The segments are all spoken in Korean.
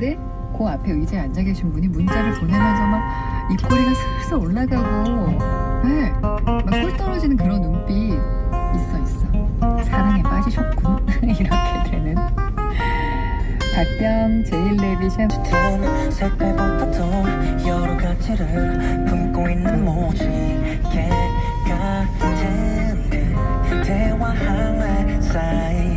근데 그 앞에 의자에 앉아 계신 분이 문자를 보내면서 막 입꼬리가 슬슬 올라가고 네, 막꿀 떨어지는 그런 눈빛 있어 있어. 사랑에 빠지셨군. 이렇게 되는. 박병 제일레비 샴푸 톤 색깔보다도 여러 가지를 품고 있는 모지. 든들 대화할래 쌓이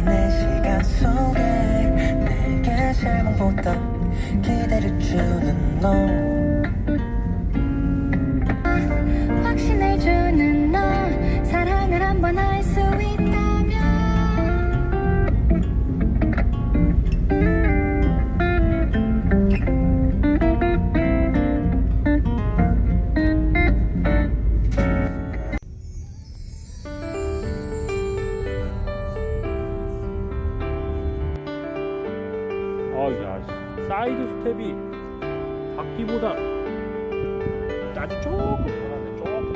아야 사이드 스텝이 바퀴보다 아주 조금 변하네 조금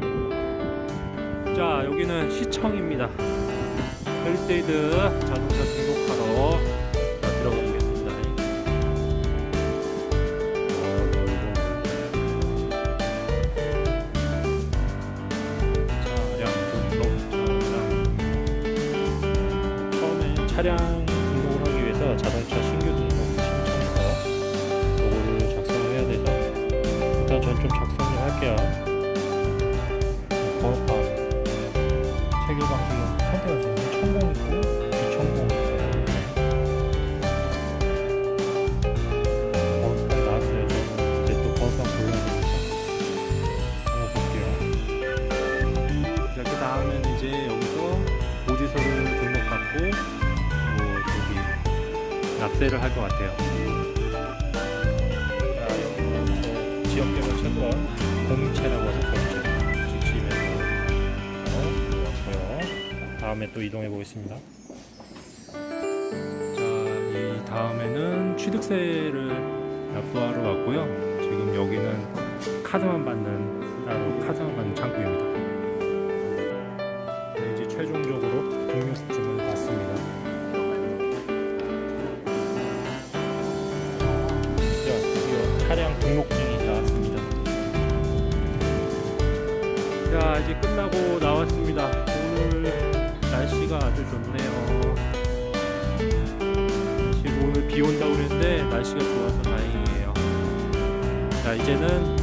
변하네. 자 여기는 시청입니다. 펠세이드 자동차 등록하러 자, 들어가 보겠습니다. 차량 등록 차량 처음에 차량 전좀 작성 좀 할게요. 번호판 체결 방식은 선택할 수 있는 천공이고 비천공이 있어요. 번호판 나왔어요. 이제 또 번호판 골라야 되니까 한번 볼게요. 이렇게 나오면 이제 여기서 보지서를 등록받고 뭐 저기 납세를 할 것 같아요. 지역대로 채권 공채라고 해서 공채 지침에서 왔고요. 다음에 또 이동해 보겠습니다. 자, 이 다음에는 취득세를 납부하러 왔고요. 지금 여기는 카드만 받는 따로 카드만 받는 창구입니다. 네, 이제 최종 자, 이제 끝나고 나왔습니다. 오늘 날씨가 아주 좋네요. 지금 오늘 비 온다고 그랬는데 날씨가 좋아서 다행이에요. 자, 이제는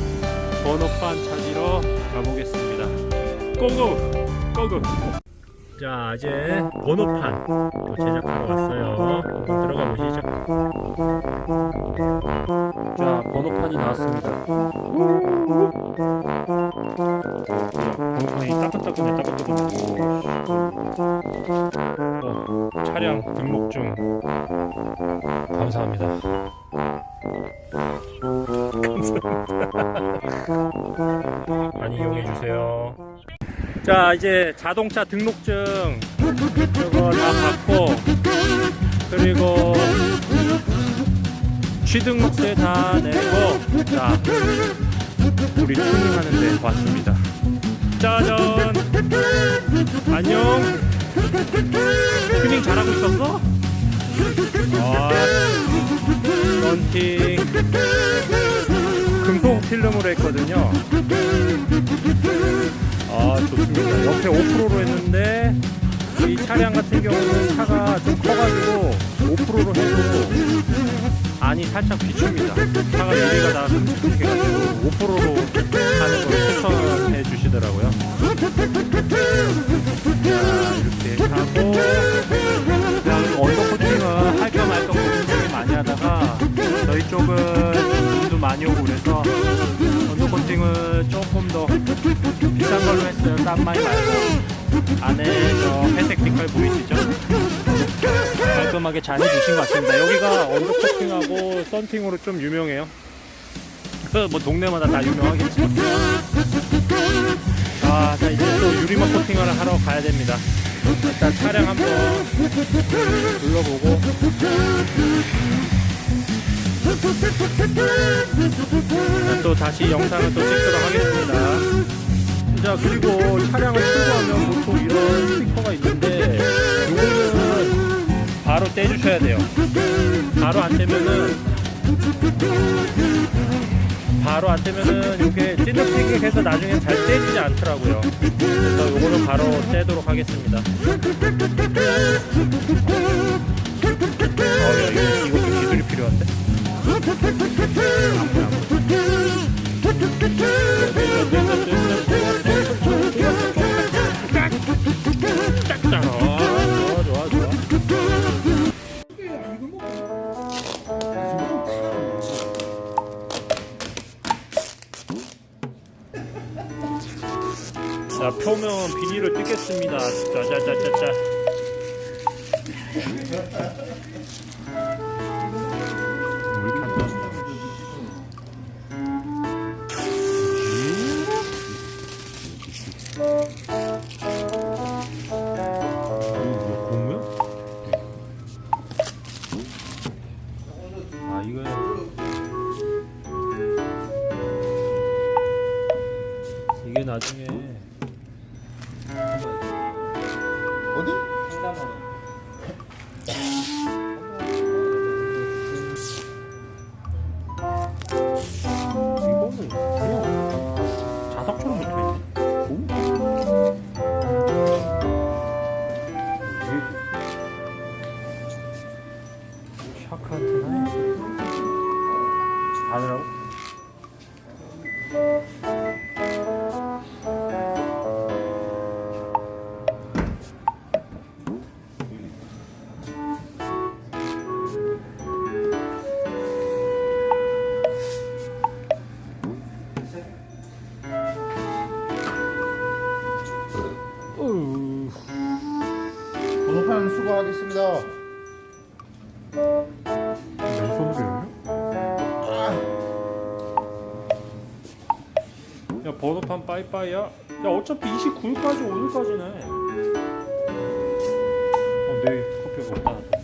번호판 찾으러 가보겠습니다. 고고! 고고! 자, 이제 번호판 또 제작하러 왔어요. 들어가 보시죠. 자, 번호판이 나왔습니다. 번호판이 따끈따끈해, 따끈따끈하고. 어, 차량 등록증. 감사합니다. 감사합니다. 많이 이용해주세요. 자, 이제 자동차 등록증 이거 다 받고, 그리고 취등록세 다 내고 자 우리 튜닝하는 데 왔습니다 짜잔 안녕 튜닝 잘하고 있었어? 아 런팅 금속 필름으로 했거든요 아 좋습니다 옆에 5%로 했는데 이 차량 같은 경우는 차가 좀 커가지고 5%로 해도 안이 살짝 비춥니다. 차가 유리가 다 큼직큼직해가지고 5%로 하는 걸 추천해 주시더라고요. 언더코팅을 조금 더 비싼 걸로 했어요. 싼 마이 말고 안에 저 회색 색깔 보이시죠? 깔끔하게 잘 해주신 것 같습니다. 여기가 언더코팅하고 썬팅으로 좀 유명해요. 그 뭐 동네마다 다 유명하겠지만. 아, 자 이제 또 유리막 코팅을 하러 가야 됩니다. 일단 차량 한번 둘러보고. 자, 또 다시 영상을 또 찍도록 하겠습니다. 자 그리고 차량을 출고하면 보통 이런 스티커가 있는데 이거는 바로 떼주셔야 돼요. 바로 안 떼면은 바로 안 떼면은 이게 찐득찐득해서 나중에 잘 떼지지 않더라고요. 그래서 요거는 바로 떼도록 하겠습니다. 어, 야, 이거, 이거 좀 기술이 필요한데? 자, 표면 비닐을 뜯겠습니다. 짜자자자자. 어디? 왼손으로 열려? 야 번호판 빠이빠이야? 야 어차피 29일까지 오늘까지네. 어 내일 커피가 없다